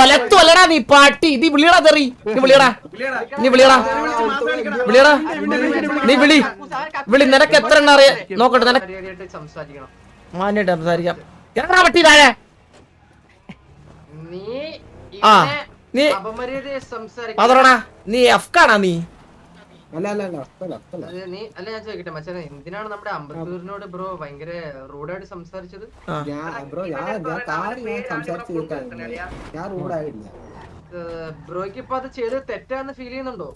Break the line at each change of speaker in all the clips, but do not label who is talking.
ഒലത്തുവല്ലടാ നീ പാട്ടി. നീ വിളിയടാ തെറി. നീ വിളിയടാ. നീ വിളിയടാ. വിളിയടാ. നീ വിളി. വിളി. നിനക്ക് എത്ര എണ്ണ അറിയാ? നോക്കട്ടെ നിനക്ക് മാന്യായിട്ട് സംസാരിക്കാം. എടാ പട്ടി താഴെ. ആ, നീ- അതോടാ നീ എഫ്കാണാ നീ.
അല്ല അല്ല അല്ല അല്ല അല്ല
നീ അല്ല ഞാൻ ചോദിക്കട്ടെ മച്ചാനെ എന്തിനാണ് നമ്മുടെ അമ്പത്തൂരിനോട് ബ്രോ ഭയങ്കര റൂഡായിട്ട് സംസാരിച്ചത്?
ഞാൻ ബ്രോ ഞാൻ ഞാൻ കാര്യം ഞാൻ സംസാരിച്ച് ഞാൻ റൂഡായിട്ടില്ല.
ബ്രോയ്ക്ക് ഇപ്പൊ അത് ചെയ്ത് തെറ്റാന്ന് ഫീൽ ചെയ്യുന്നുണ്ടോ?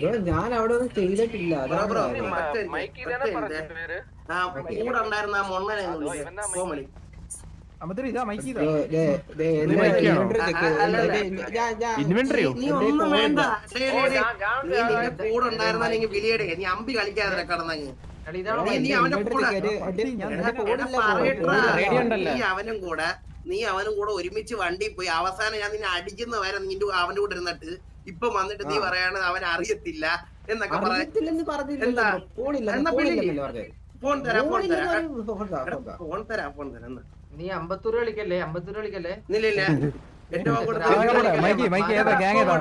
ബ്രോ ഞാൻ അവിടെ ഒന്നും ചെയ്തിട്ടില്ല.
കൂടെ ഉണ്ടായിരുന്ന ആ മൊണ്ണനെ
ഇൻവെന്ററിയോ
നീ ഒന്നും വേണ്ട. നീ നിന്റെ കൂടെ വിളിയടെ. നീ അമ്പി കളിക്കാതെ കടന്നങ്ങ്. നീ- അവന്റെ കൂടെ- അവനും കൂടെ നീ അവനും കൂടെ ഒരുമിച്ച് വണ്ടി പോയി. അവസാനം ഞാൻ നിന്നെ അടിക്കുന്ന വരെ നിന്റെ അവന്റെ കൂടെ ഇരുന്നിട്ട് ഇപ്പൊ വന്നിട്ട് നീ. പറയാണ് അവൻ അറിയത്തില്ല എന്നൊക്കെ പറയാ ഫോൺ തരാം ഫോൺ തരാം.
ഫോൺ
തരാം ഫോൺ തരാം എന്നാ.
നീ അമ്പത്തൂർ കളിക്കല്ലേ? അമ്പത്തൂർ കളിക്കല്ലേ?
മൈക്ക്, ഏതാ? ഗ്യാങ് ഏതാ?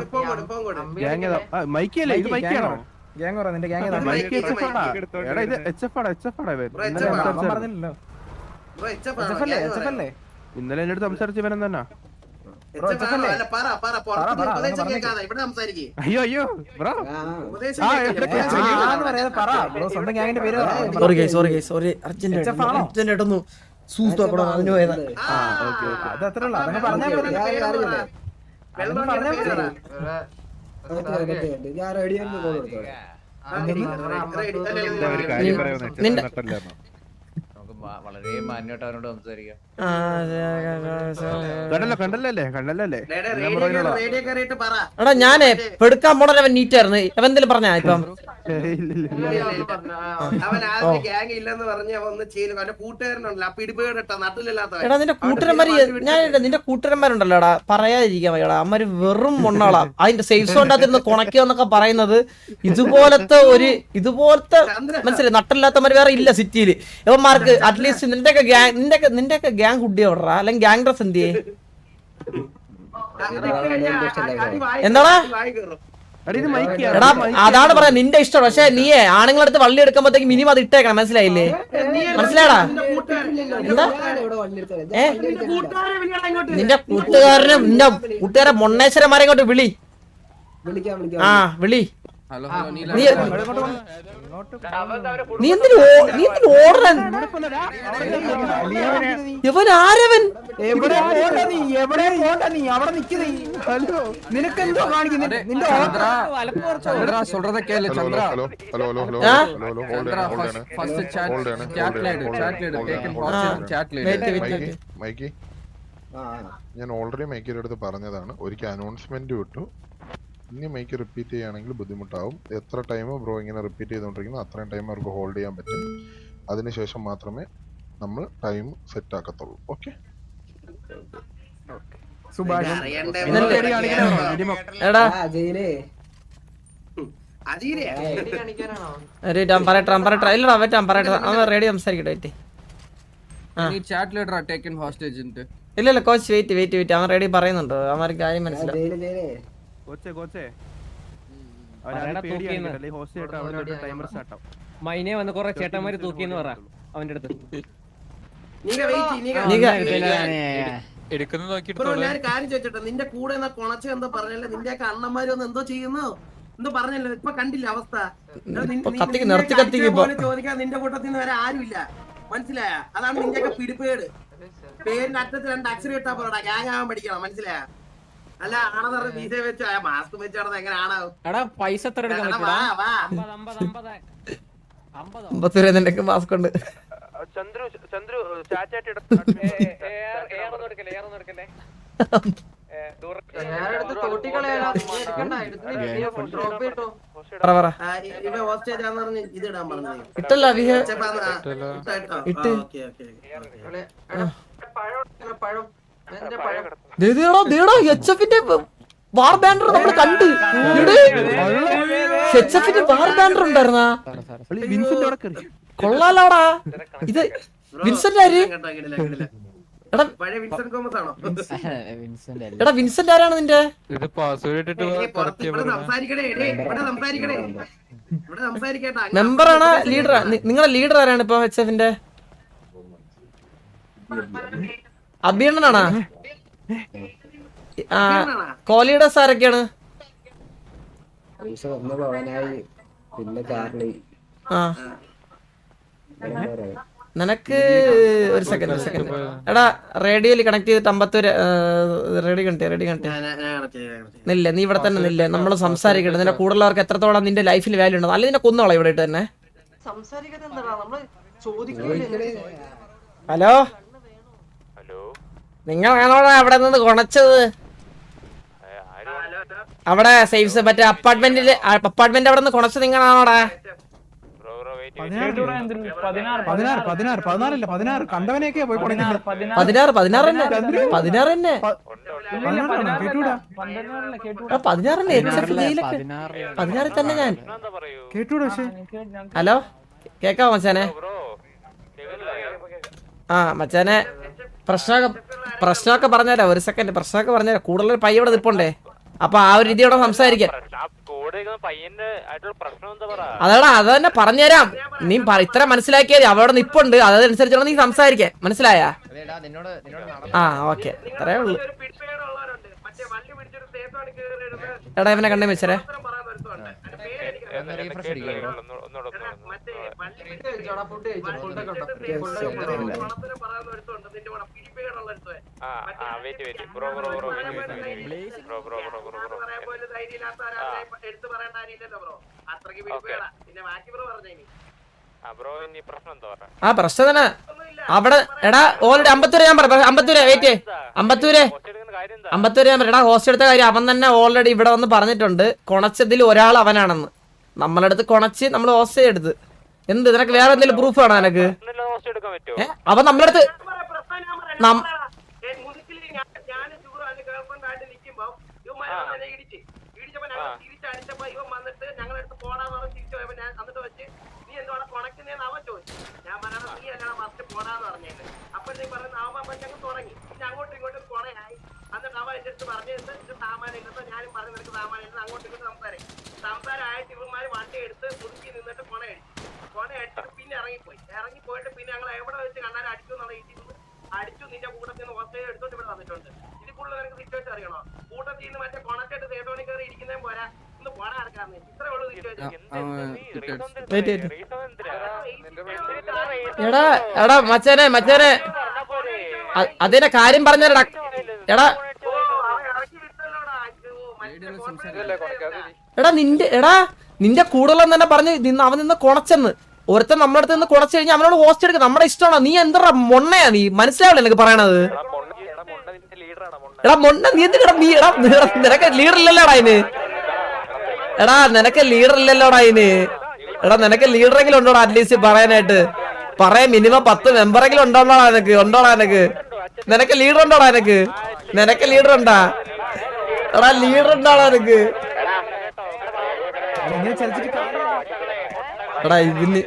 ഗ്യാങ് ഏതാ ഇത് മൈക്കാണോ
ഗ്യാങ് പറ നിന്റെ ഗ്യാങ് ഏതാ?
മൈക്ക്,
മൈക്ക് എച്ച് എഫ് ആടാ എടാ ഇത് എച്ച് എഫ് ആടാ എച്ച് എഫ് ആടാ ഇവൻ?
ബ്രോ,
ഇന്നലെ
HF
സംസാരിച്ചു.
പറഞ്ഞില്ലല്ലോ? എച്ച് എഫ് അല്ലേ? എച്ച് എഫ് അല്ലേ?
ഇന്നലെ എന്റെ അടുത്ത് തന്നെ. അയ്യോ അയ്യോ
bro.
Sorry sorry
urgent urgent സൂസ് നോക്കണം അതിന് പോയതാ.
ആ,
ഓക്കേ, ഓക്കേ.
അത് അത്രേ ഉള്ളൂ. അതങ്ങ് പറഞ്ഞാൽ മതി. അതൊന്ന് പറഞ്ഞാൽ
ഓക്കേ. ഞാൻ റെഡിയാക്കി കോൾ കൊടുത്തോളാം
ആ, നീ ഇവിടെ അമ്പത്തൂർ
അല്ല,
കളിക്കല്ലേ?
ഒരു
നിന്റെ
മാ- വളരെ മാന്യമായിട്ട് അവനോട് സംസാരിക്കാം.
ഞാൻ.
കണ്ടല്ലോ കണ്ടല്ലേ കണ്ടല്ലേ.
എടാ പെടുക്കാൻ പോണ അവൻ നീറ്റായിരുന്നു. അവൻ എന്തെങ്കിലും പറഞ്ഞാ ഇപ്പം? എടാ നിന്റെ കൂട്ടുകാരന്മാര് ഞാൻ നിന്റെ കൂട്ടുകാരന്മാരുണ്ടല്ലോ എടാ പറയാതിരിക്കാൻ വയ്യടാ. അമ്മര് വെറും മൊണ്ണാളാ. അതിന്റെ സേഫ് സോണിനകത്തിരുന്ന് കുണക്കുക എന്നൊക്കെ പറയുന്നത് ഇതുപോലത്തെ ഒരു ഇതുപോലത്തെ മനസ്സിലായി? നട്ടില്ലാത്തമാര് വേറെ ഇല്ല സിറ്റിയിൽ ഇവന്മാർക്ക് അറ്റ്ലീസ്റ്റ് നിന്റെയൊക്കെ ഗ്യാങ് നിന്റെയൊക്കെ നിന്റെയൊക്കെ ഗ്യാങ് ഹുഡി എവിടാ അല്ലെങ്കിൽ ഗ്യാങ് ഡ്രസ് എന്ത് എന്താടാ?
എടാ മൈക്ക്
എടാ അതാണ് പറയാ നിന്റെ ഇഷ്ടം. പക്ഷെ നീയേ ആണുങ്ങളടുത്ത് വള്ളി എടുക്കുമ്പോഴത്തേക്ക് മിനിമം അത് ഇട്ടേക്കണം. മനസ്സിലായില്ലേ? മനസ്സിലാടാ
നിന്റെ
എന്താ? ഏ?
നിന്റെ
നിന്റെ കൂട്ടുകാരനും നിന്റെ കൂട്ടുകാരെ മൊണ്ണേശ്വരന്മാരെ ഇങ്ങോട്ട് വിളി. ആ വിളി.
ഹലോ
നീ നീ എന്തിനു ഓ- നീ എന്തിനു ഓടണം ഇവൻ ആരവൻ
എവിടെ പോണ്ട നീ എവിടെ പോണ്ട നീ അവിടെ നിക്ക് നീ
ഹലോ
നിനക്ക് എന്തോ കാണിക്കുന്നു നിന്റെ
ചന്ദ്ര ചന്ദ്ര சொல்றத கேளு
hello
Chandra
hello hello hello hello
ആ?
ഹലോ ഹലോ ഹോൾഡ്
ചന്ദ്ര
ചെയ്യണം ഹോൾഡ് ചെയ്യണം
ഫസ്റ്റ്
ഹോൾഡ്
ചാറ്റ്
ചെയ്യണം
chat laid chat laid taken
ആ.
First chat
Wait,
laid
wait,
മൈക്കി
wait.
മൈക്കി
ആ ആ.
ഞാൻ ഓൾറെഡി മൈക്കിയുടെ അടുത്ത് പറഞ്ഞതാണ് ഒരിക്കൽ അനൗൺസ്മെന്റ് വിട്ടു ഇനി മൈക്ക് റിപ്പീറ്റ് ചെയ്യുകയാണെങ്കിൽ ബുദ്ധിമുട്ടാവും. എത്ര ടൈം ബ്രോ ഇങ്ങനെ റിപ്പീറ്റ് ചെയ്തുകൊണ്ടിരിക്കുന്നു അത്രയും ടൈം അവർക്ക് ഹോൾഡ് ചെയ്യാൻ പറ്റും. അതിനുശേഷം മാത്രമേ നമ്മൾ ടൈം സെറ്റ് ആക്കത്തുള്ളൂ. ഓക്കെ
സുഭാഷ്
അറിയണ്ടേ
ഇന്നലെ
ബ്രോ?
മിനിമം.
എടാ.
ആ ജയിലേ.
അജീരെ
കാണിക്കാനാണോ?
ഒരു ഞാൻ പറയട്ടെ ഞാൻ പറയട്ടെ ഇല്ലടാ പറ്റാ റെഡി സംസാരിക്കട്ടെ
നീ ചാറ്റ് ലൈഡർ ടേക്കൻ ഹോസ്റ്റേജ്
ഇല്ല ഇല്ല കോച്ച് വെയിറ്റ് വെയിറ്റ് വെയിറ്റ് അവൻ റെഡി പറയുന്നുണ്ട്. അവന്മാർക്ക് കാര്യം
മനസ്സിലായി
കോച്ചേ കോച്ചേ.
പറയടാ, മൈനെ വന്ന് കൊറേ ചേട്ടന്മാര് തൂക്കിന്ന് പറ. അവന്റെ അടുത്ത്.
ഞാൻ കാര്യം ചോദിച്ചോട്ടെ? നിന്റെ കൂടെ എന്നാ കൊണച്ച എന്തോ പറഞ്ഞല്ലേ? നിന്റെയൊക്കെ അണ്ണന്മാര് വന്ന് എന്തോ ചെയ്യുന്നു? എന്തോ പറഞ്ഞല്ലോ? ഇപ്പൊ കണ്ടില്ല അവസ്ഥ. ചോദിക്കാൻ നിന്റെ കൂട്ടത്തിൽ നിന്ന് വരെ ആരുമില്ല. മനസ്സിലായ? അതാണ് നിന്റെ ഒക്കെ പിടിപ്പേട്. പേരിന്റെ അറ്റത്ത് രണ്ട് അക്ഷരം ഇട്ടാ പോരാ ഗ്യാങ് ആവാൻ പഠിക്കണം. മനസ്സിലായ? അല്ല ആണെന്ന് പറഞ്ഞ വെച്ച് മാസ്ക് വെച്ച്
എടാ പൈസ എത്ര
അമ്പത്തൂര് നിന്റെ മാസ്ക് ഉണ്ട്.
ചന്ദ്രു ചന്ദ്രു ചാറ്റായിട്ട്
ഇട്ടല്ല
ഇട്ടോ,
പഴം.
എച്ച് എഫിന്റെ വാർ ബാനർ നമ്മൾ കണ്ട്. എച്ച് എഫിന്റെ വാർ ബാനർ ഉണ്ടായിരുന്നാ? കൊള്ളാലോടാ. ഇത് വിൻസെന്റ് ആര്. എടാ
വിൻസെന്റ്
ആരാണ് നിന്റെ? മെമ്പറാണ് ലീഡർ നിങ്ങളെ ലീഡർ ആരാണ് ഇപ്പൊ എച്ച് എഫിന്റെ അഭിയണ്ണനാണാ ആ കോഹ്ലിയുടെ ആ. നിനക്ക് ഒരു സെക്കൻഡ് ഒരു സെക്കൻഡ് എടാ റേഡിയോയിൽ കണക്ട് ചെയ്തിട്ട് അമ്പത്തൂര് റേഡിയോ കണ്ടേ റേഡിയോ കണ്ടേ നില്ല നീ ഇവിടെ തന്നെ നില്ല. നമ്മൾ സംസാരിക്കണം നിന്റെ കൂടുതലുള്ളവർക്ക് എത്രത്തോളം നിന്റെ ലൈഫിൽ വാല്യൂ ഉണ്ടോ അല്ലെങ്കിൽ നിന്നെ കൊന്നോളാം ഇവിടെ തന്നെ. ഹലോ? നിങ്ങളാണോടാ അവിടെ നിന്ന് കുണച്ചത്. അവിടെ സേഫ്സ് മറ്റേ അപ്പാർട്ട്മെന്റിൽ അപ്പാർട്ട്മെന്റ് അവിടെ നിന്ന് കുണച്ചത് നിങ്ങളാണോടാ?
ബ്രോ ബ്രോ വെയിറ്റ്
പതിനാറ് പതിനാറ് പതിനാറ്
പതിനാറ് പതിനാറ്. തന്നെ. പതിനാറ് തന്നെ.
പതിനാറാണോ? കേട്ടൂടാ
എടാ, പതിനാറ് തന്നെ. എച്ച് എഫ് ജയിലൊക്കെ പതിനാറിൽ തന്നെ. ഞാൻ.
കേട്ടൂടാ പക്ഷേ.
ഹലോ? കേക്കാവോ മച്ചാനെ?
ബ്രോ
ആ മച്ചാനെ. പ്രശ്നമൊക്കെ പ്രശ്നമൊക്കെ പറഞ്ഞാലോ ഒരു സെക്കൻഡ് പ്രശ്നമൊക്കെ പറഞ്ഞാലോ കൂടുതൽ പയ്യ ഇവിടെ നിൽപ്പുണ്ടേ അപ്പൊ ആ ഒരു രീതിയോടെ സംസാരിക്കാൻ അതാടാ അത് തന്നെ പറഞ്ഞുതരാം നീ ഇത്ര മനസ്സിലാക്കിയത്. അവിടെ നിപ്പുണ്ട്. അതനുസരിച്ചാണ് നീ സംസാരിക്കാൻ മനസ്സിലായാ?
അതേടാ നിന്നോട് നിന്നോട്
ആ ഓക്കെ. അത്രേ ഉള്ളു. എടാ ഇവനെ കണ്ടേ വെച്ചരേ
wait wait bro bro
bro bro bro bro എടുത്ത് പറയേണ്ട കാര്യമില്ലല്ലോ ബ്രോ. പിന്നെ ബാക്കി ബ്രോ
ആ പ്രശ്നം എന്താ
ആ പ്രശ്നം തന്നെ. അവിടെ എടാ ഓൾറെഡി അമ്പത്തൂര് ഞാൻ പറയാം. അമ്പത്തൂര് വെയിറ്റ് അമ്പത്തൂര്. അമ്പത്തൂര് ഞാൻ പറയാം. എടാ ഹോസ്റ്റ് എടുത്ത കാര്യം അവൻ തന്നെ ഓൾറെഡി ഇവിടെ വന്ന് പറഞ്ഞിട്ടുണ്ട്. കൊണച്ചതിൽ ഒരാൾ അവനാണെന്ന്. നമ്മളടുത്ത് കൊണച്ച് നമ്മൾ ഹോസ്റ്റ് എടുത്ത്. എന്ത് നിനക്ക് വേറെ എന്തെങ്കിലും പ്രൂഫ് വേണോ നിനക്ക്?
അപ്പൊ നീ അടുത്ത് അങ്ങോട്ടും ഇങ്ങോട്ടും കൊണയായി. എന്നിട്ട് അവൻ എന്റെ അടുത്ത് പറഞ്ഞത് ഇത് സാമാനം ഇല്ലെന്ന് ഞാനും പറഞ്ഞു നിനക്ക് സാമാനം ഇല്ലെന്ന് അങ്ങോട്ടും ഇങ്ങോട്ടും സംസാരം സംസാരമായിട്ട് ഇവന്മാര് വണ്ടി എടുത്ത് മുതുക്കി നിന്നിട്ട് കൊണയടിച്ചു കൊണയടിച്ചിട്ട് പിന്നെ ഇറങ്ങിപ്പോയി. ഇറങ്ങിപ്പോയിട്ട് പിന്നെ ഞങ്ങൾ എവിടെ വെച്ച് കണ്ടാലും അടിച്ചു എന്നുള്ള രീതിയിൽ നിന്ന് അടിച്ചു നിന്റെ കൂട്ടത്തിൽ നിന്ന് ഹോസ്റ്റേജ് എടുത്തോണ്ട് ഇവിടെ വന്നിട്ടുണ്ട്. ഇതിൽ കൂടുതൽ നിനക്ക് സിറ്റുവേഷൻ അറിയണോ? കൂട്ടത്തിൽ നിന്ന് മറ്റേ കൊണക്കെട്ട് സേതോണി കയറി ഇരിക്കുന്നതും പോരാ. ഒന്ന് പോണ നടക്കാന്ന് ഇത്രേ ഉള്ളൂ സിറ്റുവേഷൻ.
എടാ എടാ മച്ചാനെ മച്ചാനെ. അതിന്റെ കാര്യം പറഞ്ഞടാ എടാ എടാ നിന്റെ എടാ നിന്റെ കൂടുതലും തന്നെ പറഞ്ഞ് നിന്ന് അവൻ നിന്ന് കുണച്ചെന്ന്. ഒരുത്തൻ നമ്മുടെ അടുത്ത് നിന്ന് കുണച്ചു കഴിഞ്ഞാൽ അവനോട് ഹോസ്റ്റ് എടുക്കുക നമ്മുടെ ഇഷ്ടമാണോ? നീ എന്താ മൊണ്ണയാ നീ? മനസ്സിലാവില്ല എനിക്ക് പറയണത്? എടാ മൊണ്ണ നീ എന്തിനാ നീ എടാ നിനക്ക് ലീഡർ ഇല്ലല്ലോടാ അതിന് എടാ നിനക്ക് ലീഡർ ഇല്ലല്ലോടാ അതിന് എടാ നിനക്ക് ലീഡറെങ്കിലും ഉണ്ടോടാ അറ്റ്ലീസ്റ്റ് പറയാനായിട്ട്? പറയാൻ മിനിമം പത്ത് മെമ്പറെങ്കിലും ഉണ്ടോടാ നിനക്ക് ഉണ്ടോടാ നിനക്ക്? നിനക്ക് ലീഡർ ഉണ്ടോടാ നിനക്ക്? നിനക്ക് ലീഡർ ഉണ്ടാ? എടാ ലീഡർ ഉണ്ടാടാ നിനക്ക്. എടാ ഇതിന്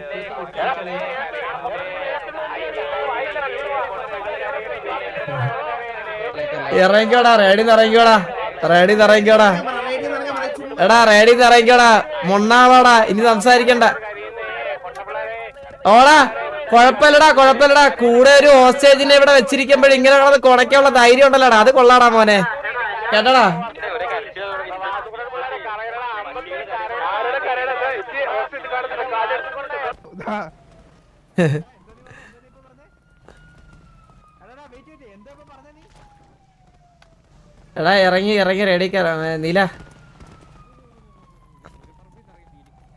ഇറങ്ങിക്കോടാ റേഡി നിറങ്ങിക്കോടാ റേഡി നിറങ്ങിക്കോടാ എടാ റേഡി നിറങ്ങിക്കോടാ മൊണ്ണാവാടാ ഇനി സംസാരിക്കണ്ട. ഓടാ കൊഴപ്പില്ലടാ കൊഴപ്പില്ലടാ കൂടെ ഒരു ഹോസ്റ്റേജിനെ ഇവിടെ വെച്ചിരിക്കുമ്പോഴേ ഇങ്ങനെ കിടന്ന് കുണയ്ക്കാനുള്ള ധൈര്യം ഉണ്ടല്ലോടാ. അത് കൊള്ളാടാ മോനെ. കേട്ടടാ
ഇതാ. അതെടാ, wait ചെയ്യ്. എന്താ ഇപ്പൊ പറഞ്ഞേ നീ?
എടാ ഇറങ്ങി ഇറങ്ങി റെഡി കയറാം ഏ, നീല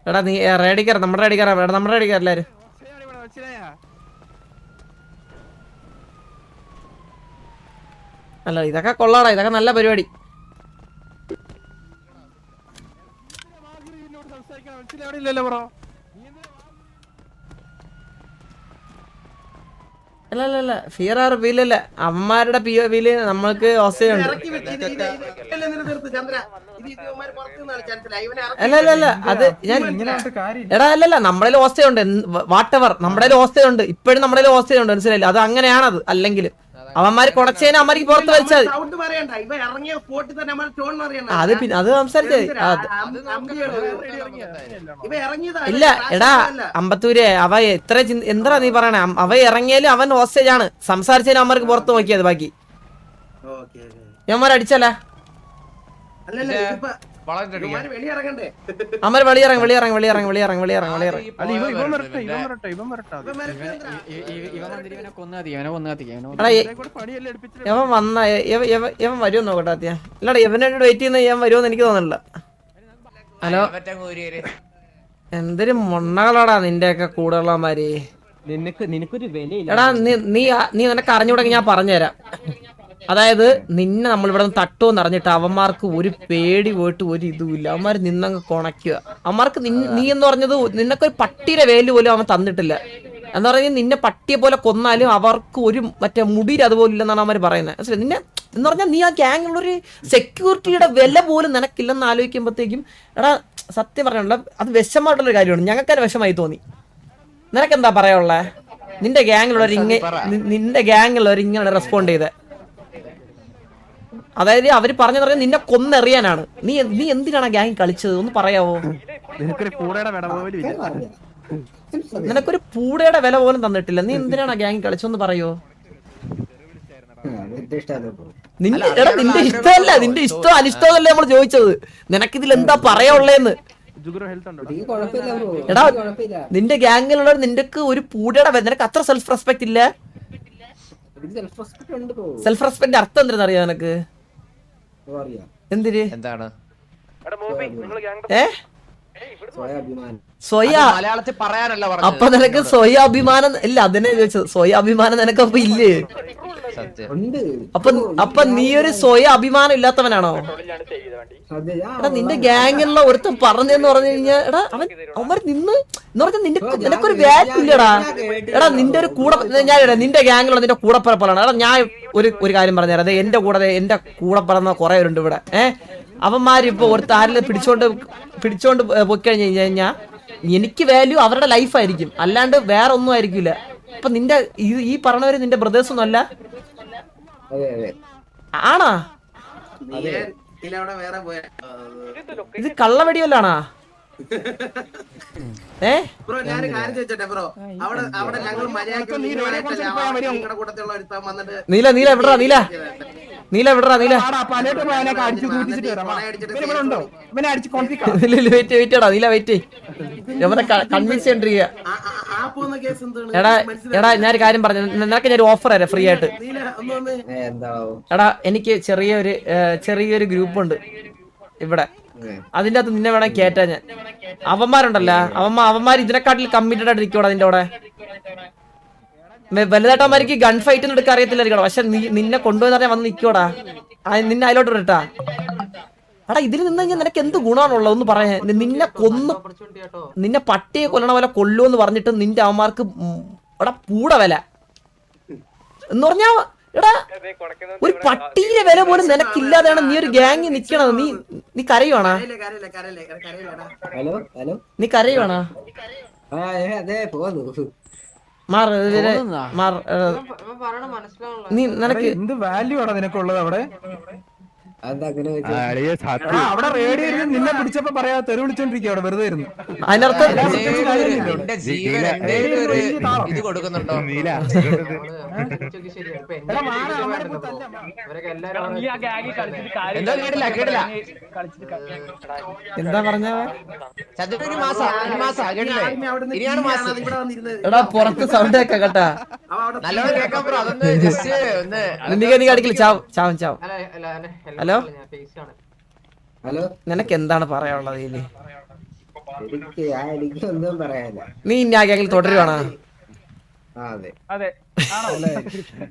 എടാ നീ റെഡി കയറാം നമ്മുടെ റെഡി കയറാം എടാ നമ്മുടെ റെഡി കയറാം എല്ലാരും? അല്ല ഇതൊക്കെ കൊള്ളാടാ ഇതൊക്കെ നല്ല പരിപാടി
ഇല്ലല്ലോ മനസ്സിലാവണില്ലല്ലോ ബ്രോ
അല്ല അല്ല അല്ല ഫിയർ ആർ വീലല്ല അമ്മമാരുടെ പി ഒ വിയിൽ നമ്മൾക്ക്
ഓസ്ട്രേലിയ ഉണ്ട്.
അല്ല അല്ല അല്ല അത് ഞാൻ
ഇങ്ങനെ പറഞ്ഞിട്ട് കാര്യമില്ല.
എടാ അല്ലല്ല നമ്മുടെ ഓസ്ട്രേലിയ വാട്ട് എവർ. നമ്മുടെ ഓസ്ട്രേലിയ ഉണ്ട്. ഇപ്പോഴും നമ്മുടെ ഓസ്ട്രേലിയ ഉണ്ട്. മനസ്സിലായില്ല? അത് അങ്ങനെയാണത്. അല്ലെങ്കിൽ അവന്മാര് കൊണച്ചേനെ അമ്മയ്ക്ക് പുറത്ത് വലിച്ചാൽ
സൗണ്ട് പറയണ്ട. ഇവ ഇറങ്ങിയ സ്പോട്ടിൽ തന്നെ നമ്മൾ ടോൺ പറയണ്ട.
അത് പിന്നെ അത് സംസാരിച്ചേ.
എന്തിനാ?
അത്
ഇവ ഇറങ്ങിയതാ.
ഇല്ല എടാ അമ്പത്തൂരെ അവ എത്ര എന്താ നീ പറയണേ? അവ ഇറങ്ങിയാലും അവൻ ഹോസ്റ്റേജ് ആണ്. സംസാരിച്ചതിന് അമ്മയ്ക്ക് പുറത്ത് നോക്കിയത് ബാക്കി. ഞാൻ അടിച്ചല്ല? അമ്മര് വെളിയിറങ്ങി വെളിയിറങ്ങി വെളിയിറങ്ങി വെളിയിറങ്ങി വെളിയിറങ്ങി
ഇവൻ ഇവൻ ഇവൻ ഇവൻ?
ഇവൻ
ഇവൻ വന്ന ഇവൻ വരുമോ നോക്കട്ടെ ആദ്യം. ഇല്ലടാ ഇവനോട് വെയിറ്റ് ചെയ്യുന്ന ഞാൻ വരുമെന്ന് എനിക്ക് തോന്നുന്നില്ല. ഹലോ. എന്തൊരു മൊണ്ണകളാടാ നിന്റെയൊക്കെ കൂടെയുള്ളമാര്
നിനക്ക് നിനക്കൊരു വിലയില്ല.
എടാ നീ നീ നിനക്ക് അറിഞ്ഞുകൂടെങ്കിൽ ഞാൻ പറഞ്ഞുതരാം. അതായത് നിന്നെ നമ്മൾ ഇവിടെ നിന്ന് തട്ടോ അറിഞ്ഞിട്ട് അവന്മാർക്ക് ഒരു പേടി പോയിട്ട് ഒരു ഇതുമില്ല. അവന്മാർ നിന്നങ്ങ് കൊണയ്ക്കുക. അവന്മാർക്ക് നീ എന്ന് പറഞ്ഞത് നിനക്കൊരു പട്ടിയുടെ വേൽ പോലും അവൻ തന്നിട്ടില്ല. എന്ന് പറഞ്ഞാൽ നിന്നെ പട്ടിയെ പോലെ കൊന്നാലും അവർക്ക് ഒരു മറ്റേ മുടിയിൽ അതുപോലെ ഇല്ലെന്നാണ് അവന്മാർ പറയുന്നത്. നിന്നെ എന്ന് പറഞ്ഞാൽ നീ ആ ഗ്യാങ്ങിലുള്ളൊരു സെക്യൂരിറ്റിയുടെ വില പോലും നിനക്കില്ലെന്ന് ആലോചിക്കുമ്പോഴത്തേക്കും എടാ സത്യം പറയാനുള്ള അത് വിഷമായിട്ടുള്ളൊരു കാര്യമാണ്. ഞങ്ങൾക്കത് വിഷമായി തോന്നി. നിനക്കെന്താ പറയാനുള്ളത് നിന്റെ ഗ്യാങ്ങിലുള്ളവർ നിന്റെ ഗ്യാങ്ങിലുള്ളവർ ഇങ്ങനെ റെസ്പോണ്ട് ചെയ്തേ. അതായത് അവർ പറഞ്ഞു പറഞ്ഞാൽ നിന്നെ കൊന്നെറിയാനാണ്. നീ നീ എന്തിനാണ് ആ ഗ്യാങ് കളിച്ചത്? ഒന്ന് പറയാവോ?
നിനക്കൊരു കൂടെയുടെ വിട പോലും ഇല്ല.
നിനക്കൊരു പൂടയുടെ വില പോലും തന്നിട്ടില്ല. നീ എന്തിനാണ് ആ ഗ്യാങ് കളിച്ചതെന്ന് പറയോ?
നിന്റെ ഇഷ്ടമല്ലേ
നിന്റെ എടാ നിന്റെ ഇഷ്ടമല്ല. നിന്റെ ഇഷ്ടം അനിഷ്ടമല്ലേ നമ്മൾ ചോദിച്ചത്. നിനക്കിതിൽ എന്താ പറയാനുള്ളേന്ന്?
ജുഗുറു ഹെൽത്ത് ഉണ്ടോ?
എനിക്ക് കുഴപ്പമില്ല
എടാ നിന്റെ ഗ്യാങ്ങിലുള്ള നിന്റെ ഒരു പൂടയുടെ വില നിനക്ക് അത്ര സെൽഫ് റെസ്പെക്ട് ഇല്ല?
സെൽഫ് റെസ്പെക്ട് ഉണ്ട്
സെൽഫ് റെസ്പെക്ട് അർത്ഥം എന്തിനാ അറിയാം നിനക്ക്? എന്തിന്?
എന്താണ്?
ഏ?
സ്വയ
മലയാളത്തിൽ പറയാനല്ല
അപ്പൊ നിനക്ക് സ്വയ അഭിമാനം ഇല്ല അതിനെ ചോദിച്ചത്. സ്വയ അഭിമാനം നിനക്ക് അപ്പൊ ഇല്ലേ അപ്പൊ അപ്പൊ നീ ഒരു സ്വയം അഭിമാനം ഇല്ലാത്തവനാണോ എടാ നിന്റെ ഗ്യാങ്ങിലുള്ള ഒരുത്തൻ പറഞ്ഞെന്ന് പറഞ്ഞു കഴിഞ്ഞാ എടാ അവൻ അവന്മാർ നിന്ന് എന്ന് പറഞ്ഞാൽ നിന്റെ നിനക്കൊരു വാല്യൂ ഇല്ലടാ. എടാ നിന്റെ ഒരു കൂടെ ഞാൻ നിന്റെ ഗ്യാങ്ങിലുള്ള നിന്റെ കൂടപ്പിറപ്പാണ് എടാ ഞാൻ ഒരു ഒരു കാര്യം പറഞ്ഞുതരാം. അതെ എന്റെ കൂടെ എന്റെ കൂടെ പറന്ന കുറെ ഉണ്ട് ഇവിടെ. ഏഹ് അവന്മാരിപ്പോ ഒരു താരിൽ പിടിച്ചോണ്ട് പിടിച്ചോണ്ട് പോയി കഴിഞ്ഞു കഴിഞ്ഞാൽ എനിക്ക് വാല്യൂ അവരുടെ ലൈഫായിരിക്കും അല്ലാണ്ട് വേറെ ഒന്നും ആയിരിക്കില്ല. അപ്പൊ നിന്റെ ഈ ഈ പറഞ്ഞവര് നിന്റെ ബ്രദേഴ്സ് ഒന്നും അല്ല ആണാ?
നീ ഇതിലവിടെ വേറെ പോയ?
ഇത് കള്ളവെടിയല്ലാണാ ഏ?
ബ്രോ ഞാൻ കാര്യം ചോദിച്ചോട്ടെ ബ്രോ. അവിടെ അവിടെ ഞങ്ങൾ
നീല നീല എവിടാ നീല. നീല വിടറാ നീല.
ഇവനെ
വെയിറ്റ് വെയിറ്റ് എടാ നീല വെയിറ്റ് എവിടെ കൺവിൻസ് ചെയ്യണ്ടിരിക്കുക
ആ- ആ- ആ കേസ് എന്താണ്?
എടാ എടാ ഞാനൊരു കാര്യം പറഞ്ഞു നിനക്ക് ഞാൻ ഓഫർ തരാം ഫ്രീ ആയിട്ട്. എടാ എനിക്ക് ചെറിയൊരു ചെറിയൊരു ഗ്രൂപ്പ് ഉണ്ട്. ഇവിടെ. അതിന്റെ അകത്ത് നിന്നെ വേണേ കേറ്റാ ഞാൻ. അവന്മാരുണ്ടല്ലോ. അവന്മാർ അവന്മാർ ഇതിനെക്കാട്ടിൽ കമ്മിറ്റഡ് ആയിട്ട് നിൽക്കോടാ നിന്റെ കൂടെ വെ- വലുതായിട്ട് അവന്മാർക്ക് ഗൺ ഫൈറ്റ് എടുക്കാൻ അറിയത്തില്ലായിരിക്കും പക്ഷെ നീ നിന്നെ കൊണ്ടുപോയി പറഞ്ഞാൽ വന്ന് നിൽക്കോടാ നിന്നെ അതിലോട്ട് വിട്ടാ എടാ ഇതിൽ നിന്ന് കഴിഞ്ഞാൽ നിനക്ക് എന്ത് ഗുണമാണുള്ളത് ഒന്ന് പറയാ. നിന്നെ കൊന്നു നിന്നെ പട്ടിയെ കൊല്ലണ പോലെ കൊല്ലുമെന്ന് പറഞ്ഞിട്ട് നിന്റെ അവന്മാർക്ക് എടാ പൂട വില. എന്ന് പറഞ്ഞാ എടാ ഒരു പട്ടിയിലെ വില പോലും നിനക്കില്ലാതെയാണ് നീ ഒരു ഗ്യാങ് നിക്കണത്. നീ നീ കരയുവാണാ?
കരയില്ലേ കരയില്ലേ കരയില്ലേ കരയില്ലേടാ
ഹലോ ഹലോ.
നീ കരയുവാണാ?
അതെ പോന്നു
മാർ ഇവരെ
ഇവൻ
നീ നിനക്ക്
എന്ത് വാല്യൂ ആണ് നിനക്കുള്ളത് അവിടെ? അവിടെ റേഡിയോ നിന്നെ പിടിച്ചപ്പോ പറയാ തെറി വിളിച്ചോണ്ടിരിക്കും അവിടെ വെറുതെ ഇരുന്നു.
അതിനർത്ഥം
ഇത് കൊടുക്കുന്നുണ്ടോ? എന്തോ കേട്ടില്ല കേട്ടില്ല.
എന്താ പറഞ്ഞ എടാ പുറത്ത് സൗണ്ട് കേക്ക കേട്ടാ.
അവ അവിടെ
നല്ലോണം കേൾക്കാൻ ബ്രോ അതൊന്ന് ജസ്റ്റ് ഒന്ന്
അടിക്കില്ല ചാവും ചാവും ചാവും.
അല്ല അല്ല അല്ല
ഹലോ?
ഞാൻ ഫേസ് ആണ്
ഹലോ
നിനക്ക് എന്താണ് പറയാനുള്ളത്
ഇനി
നീ ഇനി ആ ഗ്യാങ്ങിൽ തുടരുവാണ്?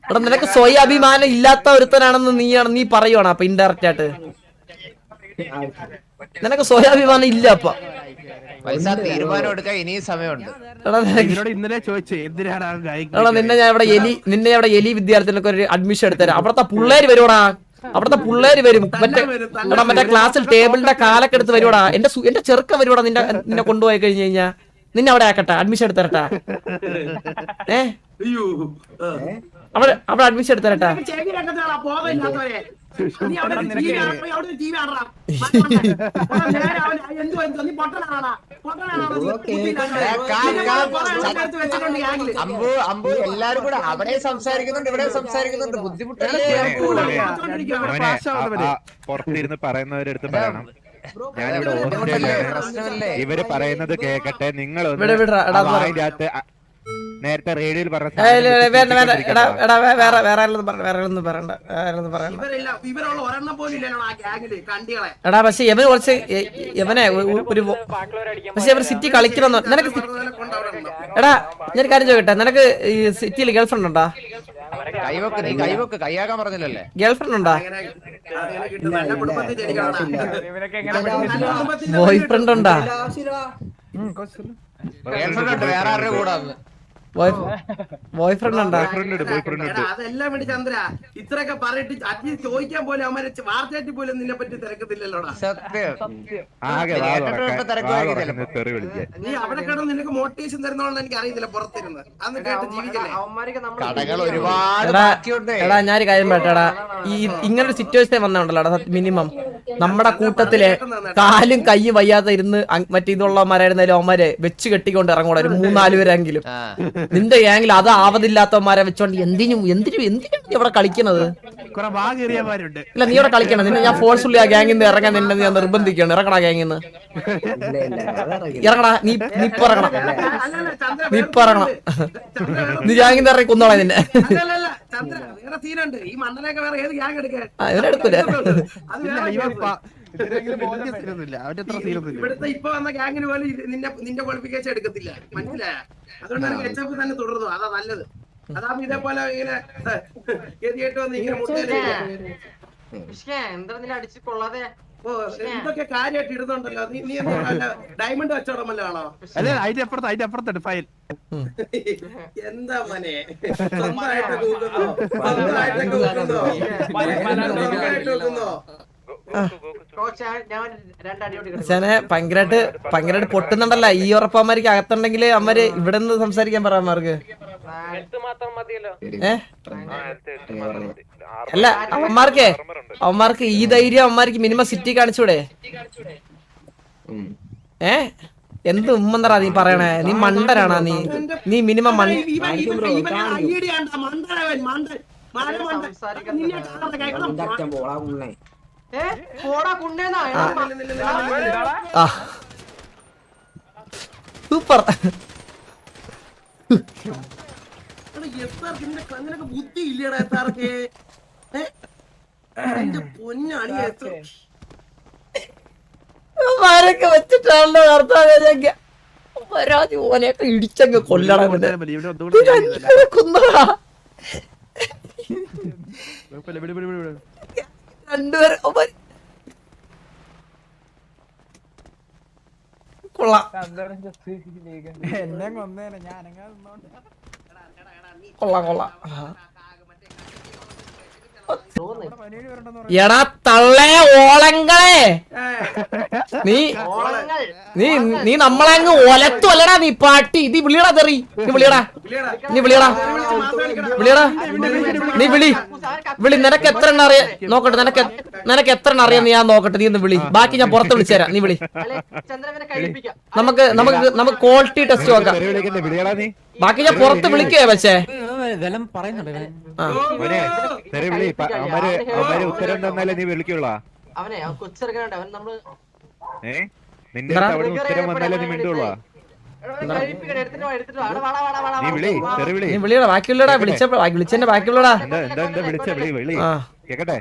എടാ നിനക്ക് സ്വയം അഭിമാനം ഇല്ലാത്ത ഒരുത്തനാണെന്ന് നീയാണ് നീ പറയുവാണ് അപ്പൊ ഇൻഡയറക്റ്റ് ആയിട്ട്? നിനക്ക് സ്വയാഭിമാനം ഇല്ല അപ്പൊ. എടാ നിന്നെ ഞാൻ ഇവിടെ എലി നിന്നെ ഇവിടെ എലി വിദ്യാർത്ഥികൾക്ക് ഒരു അഡ്മിഷൻ എടുത്തരാം അവിടത്തെ പിള്ളേര് വരുവാടാ? അവിടത്തെ പിള്ളേര് വരും. മറ്റേ എടാ മറ്റേ ക്ലാസ്സിൽ ടേബിളിന്റെ കാലൊക്കെ എടുത്ത് വരുവാടാ. എന്റെ എന്റെ ചെറുക്ക വരുവാടാ നിന്റെ നിന്നെ കൊണ്ടുപോയി കഴിഞ്ഞു കഴിഞ്ഞാ. നിന്നെ അവിടെ ആക്കട്ടെ അഡ്മിഷൻ എടുത്തരട്ടാ ഏ? അവിടെ അവിടെ അഡ്മിഷൻ എടുത്തരട്ടാ
നീ അവിടെ ഒരു TV കാണാൻ അവിടെ ഒരു TV കാണടാ. നേരെ അവൻ എന്ത് എന്ത് നീ പൊട്ടനാണോടാ? പൊട്ടനാണോടാ നീ?
ഓക്കേ.
ബുദ്ധിയില്ലാത്തവൻ.
ഏ, കാ-
നിന്നെ
കാ-
പോലെ കുറെ.
അമ്പു അമ്പു എല്ലാരും കൂടെ അവിടെ സംസാരിക്കുന്നുണ്ട് ഇവിടെ സംസാരിക്കുന്നുണ്ട് ബുദ്ധിമുട്ടല്ലേ അമ്പു?
പുറത്തിരുന്ന് പറയുന്നവരെടുത്ത് പറയണം ഞാനിവിടെ
ബുദ്ധിമുട്ടല്ലേ? പ്രശ്നമല്ലേ
ഇവർ പറയുന്നത് കേക്കട്ടെ നിങ്ങൾ
ഇവിടെ വിടറാ എടാ അത് പറ.
അതിന്റെ അകത്ത് അ- നേരത്തെ റേഡിയോയിൽ
എടാ പക്ഷെ ഇവന് കുറച്ച് ഇവനെ ഒരു പക്ഷെ ഇവർ സിറ്റി കളിക്കണമെന്നോ നിനക്ക് എടാ ഞാൻ കാര്യം ചോദിക്കട്ടെ. നിനക്ക് ഈ സിറ്റിയിൽ ഗേൾഫ്രണ്ട് ഉണ്ടോ?
കൈവക്ക് നീ കൈവക്ക് കൈയാക്കാൻ പറഞ്ഞില്ലല്ലേ?
ഗേൾഫ്രണ്ട് ഉണ്ടോ? ബോയ് ഫ്രണ്ട് ഉണ്ടോ?
ഗേൾഫ്രണ്ട് ഉണ്ട് വേറെ ആരുടെ കൂടെ
ബോയ് ഫ്രണ്ട് ഉണ്ടോ?
ബോയ്ഫ്രണ്ട് ഉണ്ട് ബോയ്ഫ്രണ്ട്
അതെല്ലാം വേണ്ടി ചന്ദ്ര. ഇത്രയൊക്കെ പറഞ്ഞിട്ട് അറ്റ്ലീസ്റ്റ് ചോദിക്കാൻ പോലും അവന്മാരെ വാർത്തയായിട്ട് പോലും നിന്നെ പറ്റി തിരക്കത്തില്ലല്ലോടാ. നീ അവിടെ കിടന്ന് നിനക്ക് മോട്ടിവേഷൻ തരുന്നോണ്ട് എനിക്ക് അറിയത്തില്ല പുറത്തിരുന്ന് അന്ന് കേട്ട് ജീവിക്കല്ലേ?
എടാ ഞാനൊരു കാര്യം പറയട്ടെടാ ഈ ഇങ്ങനൊരു സിറ്റുവേഷൻ വന്നുണ്ടല്ലോ മിനിമം നമ്മുടെ കൂട്ടത്തിലെ കാലും കൈയും വയ്യാതെ ഇരുന്ന് മറ്റേ ഇതുള്ളവന്മാരായിരുന്നാലും അവന്മാരെ വെച്ച് കെട്ടിക്കൊണ്ട് ഇറങ്ങൂടാ ഒരു മൂന്നാൽ പേരെങ്കിലും. നിന്റെ ഗ്യാങ്ങിൽ അത് ആവതില്ലാത്തവന്മാരെ വെച്ചോണ്ട് എന്തിനും എന്തിനും എന്തിനും നീ അവിടെ
കളിക്കണത്
ഇല്ല നീ അവിടെ കളിക്കണം. നിന്നെ ഞാൻ ഫോഴ്സ്ഫുള്ളി ആ ഗ്യാങ്ങിൽ നിന്ന് ഇറങ്ങാൻ നിന്നെ ഞാൻ നിർബന്ധിക്കണം ഇറങ്ങടാ ഗ്യാങ്ങിൽ നിന്ന്.
ഇല്ല ഇല്ല അതറിയില്ല
ഇറങ്ങടാ നീ നീ ഇപ്പൊ ഇറങ്ങണം. നീ
വേറെ
ഇപ്പൊ ഇറങ്ങണം. നീ ഗ്യാങ്ങിൽ നിന്ന് ഇറങ്ങി കുന്നോളാം നിന്നെ.
അല്ലല്ല ഇവിടുത്തെ ഇപ്പൊ വന്ന ഗാങ്ങിന് പോലും നിന്നെ നിന്റെ ക്വാളിഫിക്കേഷൻ എടുക്കത്തില്ല. മനസ്സിലായ? അതുകൊണ്ട് എനിക്ക് എച്ച് എഫ് തന്നെ തുടർന്നു അതാ നല്ലത്. അതാവുമ്പോ ഇതേപോലെ ഇങ്ങനെ ഗതിയായിട്ട് വന്ന് ഇങ്ങനെ മുട്ടയിൽ
പക്ഷേ എന്താ നിന്നെ അടിച്ച് കൊള്ളാതെ?
ഓ എന്തൊക്കെ കാര്യമായിട്ട് ഇടുന്നുണ്ടല്ലോ. നീ നീ എന്താ ഡയമണ്ട് കച്ചവടമല്ലാണോ
അല്ലെ അതിന്റെ അപ്പുറത്ത് അതിന്റെ അപ്പുറത്തുണ്ട് ഫയൽ
എന്താ മോനെ? സ്വന്തമായിട്ട് കൂട്ടുന്നോ സ്വന്തമായിട്ടൊക്കെ കൂട്ടുന്നോ സ്വന്തമായിട്ട് കൂട്ടുന്നോ
അച്ഛനെ ഭയങ്കരമായിട്ട് ഭയങ്കരമായിട്ട് പൊട്ടുന്നുണ്ടല്ലോ. ഈ ഉറപ്പമാർക്ക് അകത്തുണ്ടെങ്കിൽ അമ്മര് ഇവിടെ നിന്ന് സംസാരിക്കാൻ അമ്മമാർക്ക്
മാത്രം മതിയല്ലോ
അല്ല അവന്മാർക്കേ അവന്മാർക്ക് ഈ ധൈര്യം അവന്മാർക്ക് മിനിമം സിറ്റി കാണിച്ചൂടെ. ഏ? എന്ത് ഉമ്മന്തറാ നീ പറയണേ? നീ മണ്ടനാണാ നീ? നീ മിനിമം മൺ സൂപ്പർ.
നിനക്ക് ബുദ്ധി ഇല്ലടാ എത്താർക്ക്? എന്റെ പൊന്നാണി
അവന്മാരൊക്കെ വെച്ചിട്ടാണല്ലോ കർത്താവ് പരാതി ഓനെയൊക്കെ ഇടിച്ചങ്ങ് കൊല്ലണം കൊന്നടാ. രണ്ടുപേരും കൊള്ളാം. കൊള്ളാം കൊള്ളാം. എടാ തള്ളേ ഓളങ്ങളെ. നീ നീ നീ നമ്മളെ അങ്ങ് ഒലത്തുവല്ലടാ നീ പാട്ടി. നീ വിളിയടാ തെറി. നീ വിളിയടാ. നീ വിളിയടാ. വിളിയടാ നീ വിളി. വിളി. നിനക്ക് എത്ര എണ്ണം അറിയാ? നോക്കട്ടെ നിനക്ക് നിനക്ക് എത്ര എണ്ണം അറിയാം ഞാൻ നോക്കട്ടെ നീ ഒന്ന് വിളി. ബാക്കി ഞാൻ പുറത്ത് വിളിച്ചുതരാം നീ വിളി. നമുക്ക് നമുക്ക് നമുക്ക് ക്വാളിറ്റി ടെസ്റ്റ് നോക്കാം.
വിളിയടാ നീ.
ബാക്കി ഞാൻ പുറത്ത് വിളിക്കേ പക്ഷേ.
ഇതെല്ലാം പറയുന്നുണ്ട്
ഉത്തരം തന്നാലേ നീ വിളിക്കുള്ളാ.
അവനെ അവൻ കൊച്ചിറങ്ങാണ്ട് അവൻ നമ്മൾ
ഏ? നിന്റെ അവിടെ ഉത്തരം വന്നാലേ നീ മിണ്ടുള്ളാ.
ബാക്കിയുള്ളടാ വിളിച്ച വിളിച്ചെന്നെ ബാക്കിയുള്ളടാ.
വിളിച്ച വിളി വിളി. കേക്കട്ടെ?